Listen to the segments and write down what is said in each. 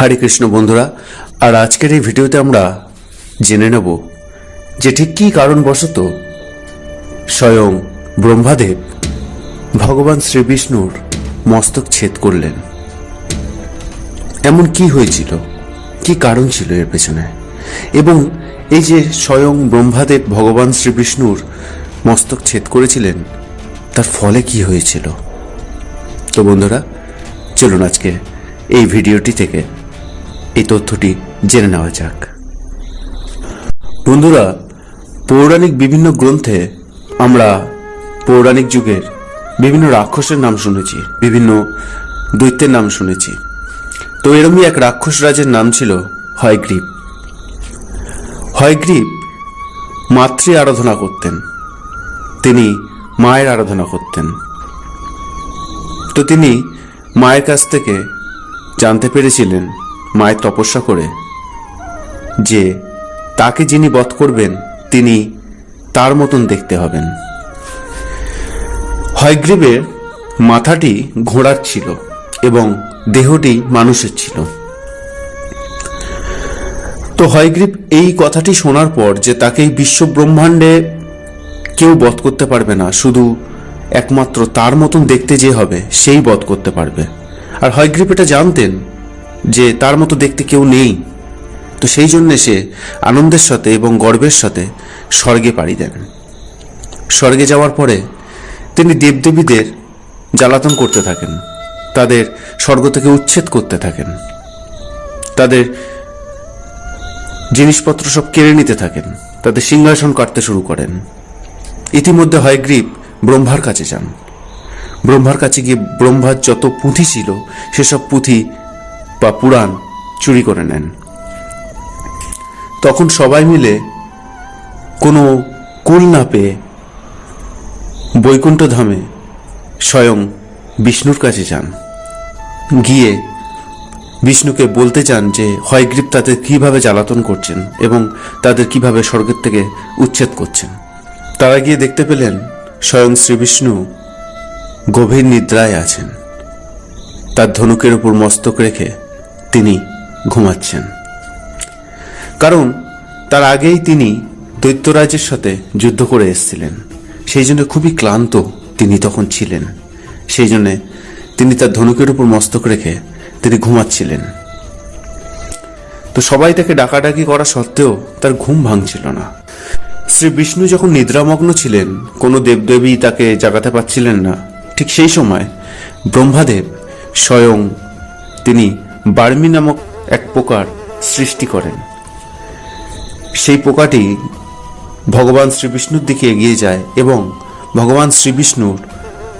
হরে কৃষ্ণ বন্ধুরা, আর আজকের এই ভিডিওতে আমরা জেনে নেব যে ঠিক কী কারণবশত স্বয়ং ব্রহ্মাদেব ভগবান শ্রীবিষ্ণুর মস্তক ছেদ করলেন। এমন কি হয়েছিল? কি কারণ ছিল এর পেছনে? এবং এই যে স্বয়ং ব্রহ্মাদেব ভগবান শ্রীবিষ্ণুর মস্তক ছেদ করেছিলেন, তার ফলে কি হয়েছিল? তো বন্ধুরা, চলুন আজকে এই ভিডিওটি থেকে এই তথ্যটি জেনে নেওয়া যাক। বন্ধুরা, পৌরাণিক বিভিন্ন গ্রন্থে আমরা পৌরাণিক যুগের বিভিন্ন রাক্ষসের নাম শুনেছি, বিভিন্ন দৈত্যের নাম শুনেছি। তো এরমই এক রাক্ষস রাজের নাম ছিল হয়গ্রীব। হয়গ্রীব মাতৃ আরাধনা করতেন। তিনি মায়ের আরাধনা করতেন। তো তিনি মায়ের কাছ থেকে জানতে পেরেছিলেন মায়ের তপস্যা করে। যে তাকে যিনি বধ করবেন, তিনি তার মতন দেখতে হবেন। হয়গ্রীবের মাথাটি ঘোড়ার ছিল এবং দেহটি মানুষের ছিল। তো হয়গ্রীব এই কথাটি শোনার পর যে তাকে এই বিশ্ব ব্রহ্মাণ্ডে কেউ বধ করতে পারবে না, শুধু একমাত্র তার মতন দেখতে যে হবে, সেই বধ করতে পারবে। আর হয়গ্রীব এটা জানতেন যে তার মতো দেখতে কেউ নেই। তো সেই জন্যে সে আনন্দের সাথে এবং গর্বের সাথে স্বর্গে পাড়ি দেন স্বর্গে যাওয়ার পরে তিনি দেবদেবীদের জ্বালাতন করতে থাকেন। তাদের স্বর্গ থেকে উচ্ছেদ করতে থাকেন। তাদের জিনিসপত্র সব কেড়ে নিতে থাকেন। তাদের সিংহাসন কাটতে শুরু করেন। ইতিমধ্যে হয় হয়গ্রীব ব্রহ্মার কাছে যান। ব্রহ্মার কাছে গিয়ে ব্রহ্মার যত পুঁথি ছিল, সেসব পুঁথি বা পুরাণ চুরি করে নেন। তখন সবাই মিলে কোনো কুল না পেয়ে বৈকুণ্ঠ ধামে স্বয়ং বিষ্ণুর কাছে যান। গিয়ে বিষ্ণুকে বলতে চান যে হয়গ্রীব তাদের কীভাবে জ্বালাতন করছেন এবং তাদের কীভাবে স্বর্গের থেকে উচ্ছেদ করছেন? তারা গিয়ে দেখতে পেলেন স্বয়ং শ্রীবিষ্ণু গভীর নিদ্রায় আছেন। তার ধনুকের উপর মস্তক রেখে তিনি ঘুমাচ্ছেন। কারণ তার আগেই তিনি দৈত্যরাজের সাথে যুদ্ধ করে এসেছিলেন। সেই জন্য খুবই ক্লান্ত তিনি তখন ছিলেন। সেই জন্যে তিনি তার ধনুকের উপর মস্তক রেখে তিনি ঘুমাচ্ছিলেন। তো সবাই তাকে ডাকাডাকি করা সত্ত্বেও তার ঘুম ভাঙছিল না। শ্রী বিষ্ণু যখন নিদ্রামগ্ন ছিলেন, কোনো দেবদেবী তাকে জাগাতে পারছিলেন না, ঠিক সেই সময় ব্রহ্মাদেব স্বয়ং তিনি বার্মি নামক এক পোকার সৃষ্টি করেন। সেই পোকাটি ভগবান শ্রীবিষ্ণুর দিকে এগিয়ে যায় এবং ভগবান শ্রীবিষ্ণুর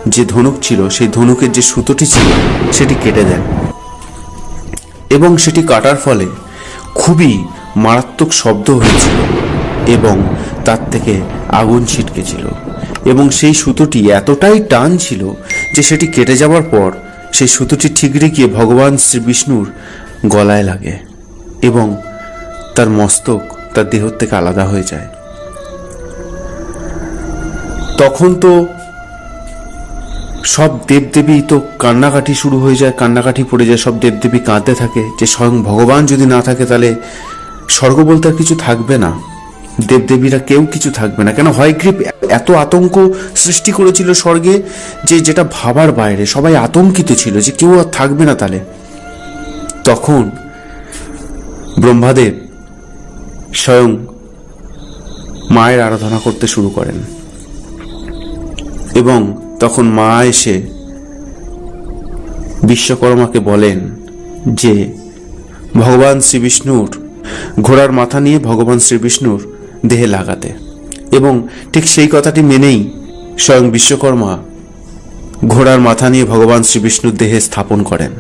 যে ধনুক ছিল, সেই ধনুকের যে সুতোটি ছিল, সেটি কেটে দেন। এবং সেটি কাটার ফলে খুবই মারাত্মক শব্দ হয়েছিল এবং তার থেকে আগুন ছিটকেছিল। এবং সেই সুতোটি এতটাই টান ছিল যে সেটি কেটে যাওয়ার পর সেই সুতোটি ঠিকরে গিয়ে ভগবান শ্রীবিষ্ণুর গলায় লাগে এবং তার মস্তক, তার দেহ থেকে আলাদা হয়ে যায়। তখন তো সব দেবদেবী তো কান্নাকাটি শুরু হয়ে যায়, কান্নাকাটি পড়ে যায়, সব দেবদেবী কাঁদতে থাকে যে স্বয়ং ভগবান যদি না থাকে তাহলে স্বর্গ বলতে আর কিছু থাকবে না। দেবদেবীরা কেউ কিছু থাকবে না। কেন? হয়গ্রীব এত আতঙ্ক সৃষ্টি করেছিল স্বর্গে যে যেটা ভাবার বাইরে, সবাই আতঙ্কিত ছিল যে কেউ আর থাকবে না তাহলে। তখন ব্রহ্মাদেব স্বয়ং মায়ের আরাধনা করতে শুরু করেন এবং তখন মা এসে বিশ্বকর্মাকে বলেন যে, ভগবান শ্রীবিষ্ণুর ঘোড়ার মাথা নিয়ে ভগবান শ্রীবিষ্ণুর দেহে লাগাতে। এবং ঠিক সেই কথাটি মেনেই স্বয়ং বিশ্বকর্মা ঘোড়ার মাথা নিয়ে ভগবান শ্রীবিষ্ণুর দেহে স্থাপন করেন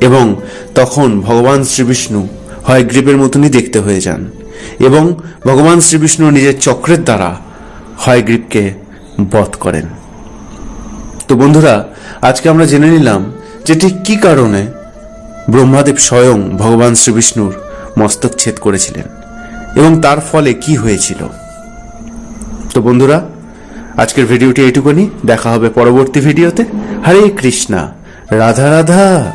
এবং তখন ভগবান শ্রীবিষ্ণু হয় হয়গ্রীবের মতনই দেখতে হয়ে যান এবং ভগবান শ্রীবিষ্ণু নিজের চক্রের দ্বারা হয়গ্রীবকে বধ করেন। তো বন্ধুরা, আজকে আমরা জেনে নিলাম যে ঠিক কী কারণে ব্রহ্মাদেব স্বয়ং ভগবান শ্রীবিষ্ণুর মস্তক ছেদ করেছিলেন। এবং তার ফলে কি হয়েছিল? তো বন্ধুরা, আজকের ভিডিওটি এইটুকুনি। দেখা হবে পরবর্তী ভিডিওতে। হরে কৃষ্ণা। রাধা রাধা।